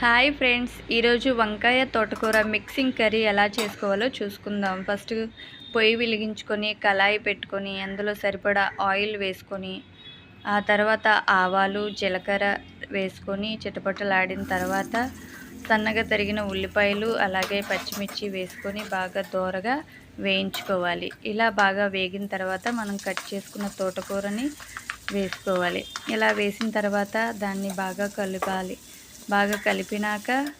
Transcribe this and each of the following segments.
Hi friends ఈరోజు వంకాయ తోటకూర మిక్సింగ్ కర్రీ ఎలా చేసుకోవాలో చూసుకుందాం. ఫస్ట్ పొయ్యి వెలిగించుకొని కళాయి పెట్టుకొని అందులో సరిపడా ఆయిల్ వేసుకొని ఆ తర్వాత ఆవాలు జీలకర్ర వేసుకొని చిటపటలాడిన తర్వాత సన్నగా తరిగిన ఉల్లిపాయలు అలాగే పచ్చిమిర్చి వేసుకొని బాగా దోరగా వేయించుకోవాలి. ఇలా బాగా వేగిన తర్వాత మనం కట్ చేసుకున్న తోటకూరని వేసుకోవాలి. ఇలా వేసిన తర్వాత దాన్ని బాగా కలపాలి. బాగా కలిపినాక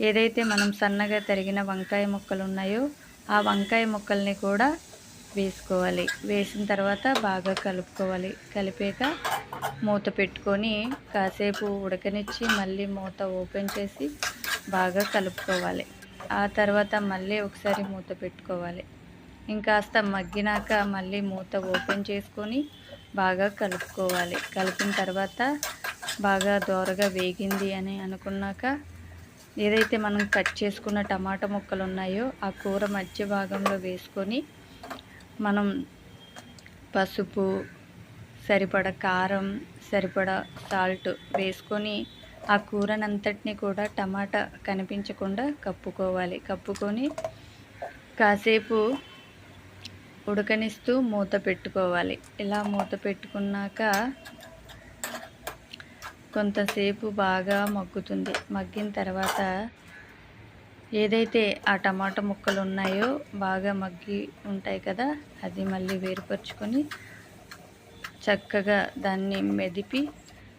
ఏదైతే మనం సన్నగా తరిగిన వంకాయ ముక్కలు ఉన్నాయో ఆ వంకాయ ముక్కల్ని కూడా వేసుకోవాలి. వేసిన తర్వాత బాగా కలుపుకోవాలి. కలిపాక మూత పెట్టుకొని కాసేపు ఉడకనిచ్చి మళ్ళీ మూత ఓపెన్ చేసి బాగా కలుపుకోవాలి. ఆ తర్వాత మళ్ళీ ఒకసారి మూత పెట్టుకోవాలి. ఇంకాస్త మగ్గినాక మళ్ళీ మూత ఓపెన్ చేసుకొని బాగా కలుపుకోవాలి. కలిపిన తర్వాత బాగా దోరగా వేగింది అని అనుకున్నాక ఏదైతే మనం కట్ చేసుకున్న టమాటా ముక్కలు ఉన్నాయో ఆ కూర మధ్య భాగంలో వేసుకొని మనం పసుపు సరిపడ కారం సరిపడ సాల్ట్ వేసుకొని ఆ కూరనంతటిని కూడా టమాటా కనిపించకుండా కప్పుకోవాలి. కప్పుకొని కాసేపు ఉడకనిస్తూ మూత పెట్టుకోవాలి. ఇలా మూత పెట్టుకున్నాక కొంతసేపు బాగా మగ్గుతుంది. మగ్గిన తర్వాత ఏదైతే ఆ టమాటా ముక్కలు ఉన్నాయో బాగా మగ్గి ఉంటాయి కదా అది మళ్ళీ వేరుపరుచుకొని చక్కగా దాన్ని మెదిపి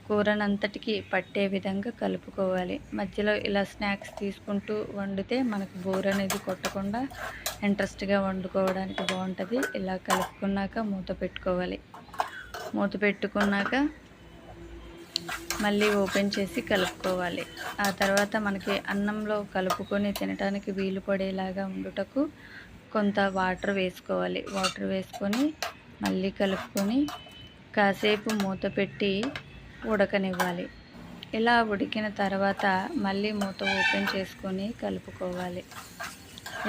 కూరనంతటికి పట్టే విధంగా కలుపుకోవాలి. మధ్యలో ఇలా స్నాక్స్ తీసుకుంటూ వండితే మనకు బోర్ అనేది కొట్టకుండా ఇంట్రెస్ట్గా వండుకోవడానికి బాగుంటుంది. ఇలా కలుపుకున్నాక మూత పెట్టుకోవాలి. మూత పెట్టుకున్నాక మళ్ళీ ఓపెన్ చేసి కలుపుకోవాలి. ఆ తర్వాత మనకి అన్నంలో కలుపుకొని తినడానికి వీలు పడేలాగా ఉండుటకు కొంత వాటర్ వేసుకోవాలి. వాటర్ వేసుకొని మళ్ళీ కలుపుకొని కాసేపు మూత పెట్టి ఉడకనివ్వాలి. ఇలా ఉడికిన తర్వాత మళ్ళీ మూత ఓపెన్ చేసుకొని కలుపుకోవాలి.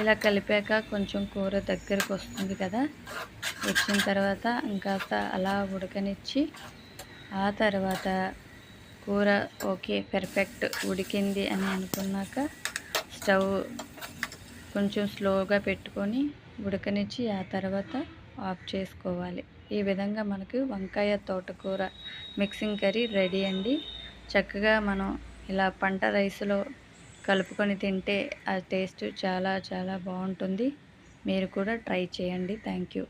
ఇలా కలిపాక కొంచెం కూర దగ్గరకు వస్తుంది కదా వచ్చిన తర్వాత ఇంకాస్త అలా ఉడకనిచ్చి ఆ తర్వాత కూర ఓకే పెర్ఫెక్ట్ ఉడికింది అని అనుకున్నాక స్టవ్ కొంచెం స్లోగా పెట్టుకొని ఉడకనిచ్చి ఆ తర్వాత ఆఫ్ చేసుకోవాలి. ఈ విధంగా మనకు వంకాయ తోటకూర మిక్సింగ్ కర్రీ రెడీ అండి. చక్కగా మనం ఇలా పంట రైస్లో కలుపుకొని తింటే ఆ టేస్ట్ చాలా చాలా బాగుంటుంది. మీరు కూడా ట్రై చేయండి. Thank you.